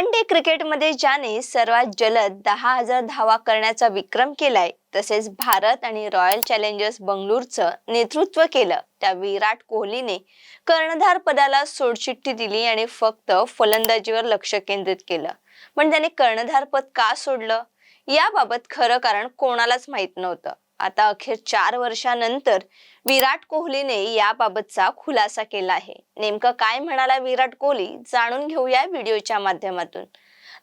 One day क्रिकेटमध्ये ज्याने सर्वात जलद दहा हजार धावा करण्याचा विक्रम केलाय तसेच भारत आणि रॉयल चॅलेंजर्स बंगळूरचं नेतृत्व केलं. त्या विराट कोहलीने कर्णधार पदाला सोडचिठ्ठी दिली आणि फक्त फलंदाजीवर लक्ष केंद्रित केलं. पण त्याने कर्णधार पद का सोडलं? याबाबत खरं कारण कोणालाच माहीत नव्हतं. आता अखेर चार वर्षानंतर विराट कोहलीने याबाबतचा खुलासा केला आहे. नेमकं काय म्हणाला विराट कोहली जाणून घेऊया व्हिडिओच्या माध्यमातून.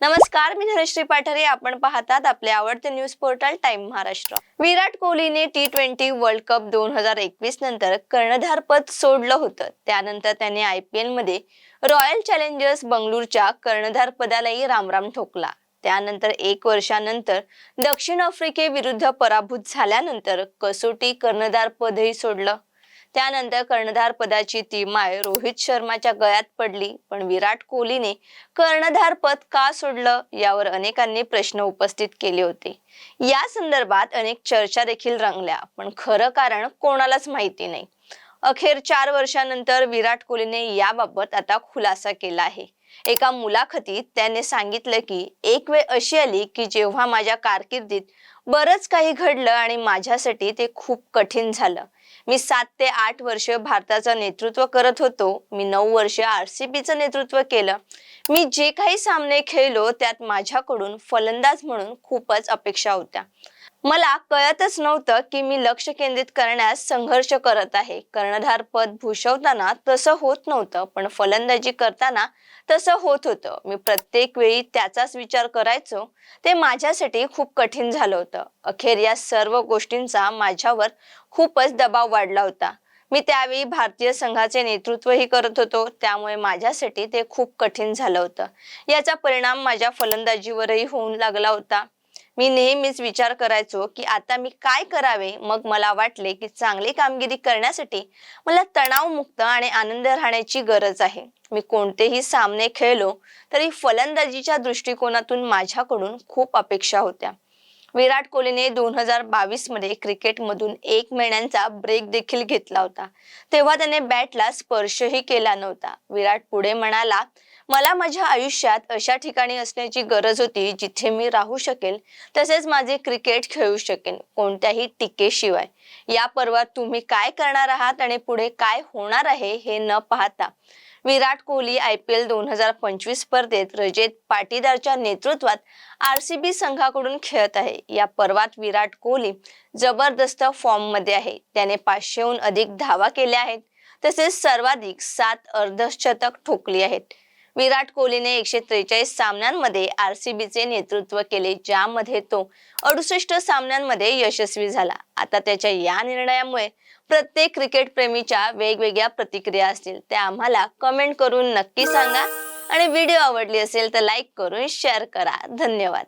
नमस्कार मी धनश्री पाठारे. आपण पाहतात आपले आवडते news portal Time Maharashtra. Virat कोहलीने टी ट्वेंटी वर्ल्ड कप दोन हजार एकवीस नंतर कर्णधार पद सोडलं होतं. त्यानंतर त्याने आय पी एलमध्ये रॉयल चॅलेंजर्स बंगळुरूच्या कर्णधार पदालाही रामराम ठोकला. त्यानंतर एक वर्षानंतर दक्षिण आफ्रिकेविरुद्ध पराभूत झाल्यानंतर कसोटी कर्णधार पदही सोडलं. त्यानंतर कर्णधार पदाची ती माय रोहित शर्माच्या गळ्यात पडली पण विराट कोहलीने कर्णधार पद का सोडलं यावर अनेकांनी प्रश्न उपस्थित केले होते. या संदर्भात अनेक चर्चा देखील रंगल्या पण खरं कारण कोणालाच माहिती नाही. अखेर चार वर्षानंतर विराट कोहलीने याबाबत आता खुलासा केला आहे. एका मुलाखतीत त्याने सांगितलं की एक वेळ अशी आली की जेव्हा माझ्या कारकिर्दीत बरंच काही घडलं आणि माझ्यासाठी ते खूप कठीण झालं. मी सात ते आठ वर्ष भारताचं नेतृत्व करत होतो. मी नऊ वर्ष आर सी बीचं नेतृत्व केलं. मी जे काही सामने खेळलो त्यात माझ्याकडून फलंदाज म्हणून खूपच अपेक्षा होत्या. मला कळतच नव्हतं की मी लक्ष केंद्रित करण्यास संघर्ष करत आहे. कर्णधार पद भूषवताना तसं होत नव्हतं पण फलंदाजी करताना तसं होत होतं. मी प्रत्येक वेळी त्याचाच विचार करायचो. ते माझ्यासाठी खूप कठीण झालं होतं. अखेर या सर्व गोष्टींचा माझ्यावर खूपच दबाव वाढला होता. मी त्यावेळी भारतीय संघाचे नेतृत्वही करत होतो. त्यामुळे माझ्यासाठी ते खूप कठीण झालं होतं. याचा परिणाम माझ्या फलंदाजीवरही होऊन लागला होता. मी नेहमीच विचार करायचो की आता मी काय करावे? मग मला वाटले की चांगली कामगिरी करण्यासाठी मला तणावमुक्त आणि आनंद राहण्याची गरज आहे. मी कोणतेही सामने खेळलो तरी फलंदाजीच्या दृष्टिकोनातून माझ्याकडून खूप अपेक्षा होत्या. विराट कोहलीने दोन हजार बावीसमध्ये क्रिकेटमधून एक महिन्यांचा ब्रेक देखील घेतला होता. तेव्हा त्याने बॅटला स्पर्शही केला नव्हता. विराट पुढे म्हणाला मला माझ्या आयुष्यात अशा ठिकाणी असण्याची गरज होती जिथे मी राहू शकेल तसेच माझे क्रिकेट खेळू शकेन कोणत्याही टीकेशिवाय. या पर्वात तुम्ही काय करणार आहात आणि पुढे काय होणार आहे हे न पाहता Virat Kohli I P L दोन हजार पंचवीस स्पर्धेत रजत पाटीदारच्या नेतृत्वात आर सी बी संघाकडून खेळत आहे. या पर्वात विराट कोहली जबरदस्त फॉर्ममध्ये आहे. त्याने पाचशेहून अधिक धावा केल्या आहेत. तसेच सर्वाधिक सात अर्धशतक ठोकली आहेत. विराट कोहलीने एकशे त्रेचाळीस सामन्यांमध्ये आर सी बीचे नेतृत्व केले ज्यामध्ये तो अडुसष्ट सामन्यांमध्ये यशस्वी झाला. आता त्याच्या या निर्णयामुळे प्रत्येक क्रिकेट प्रेमीच्या वेगवेगळ्या प्रतिक्रिया असतील त्या आम्हाला कमेंट करून नक्की सांगा. आणि व्हिडिओ आवडली असेल तर लाईक करून शेअर करा. धन्यवाद.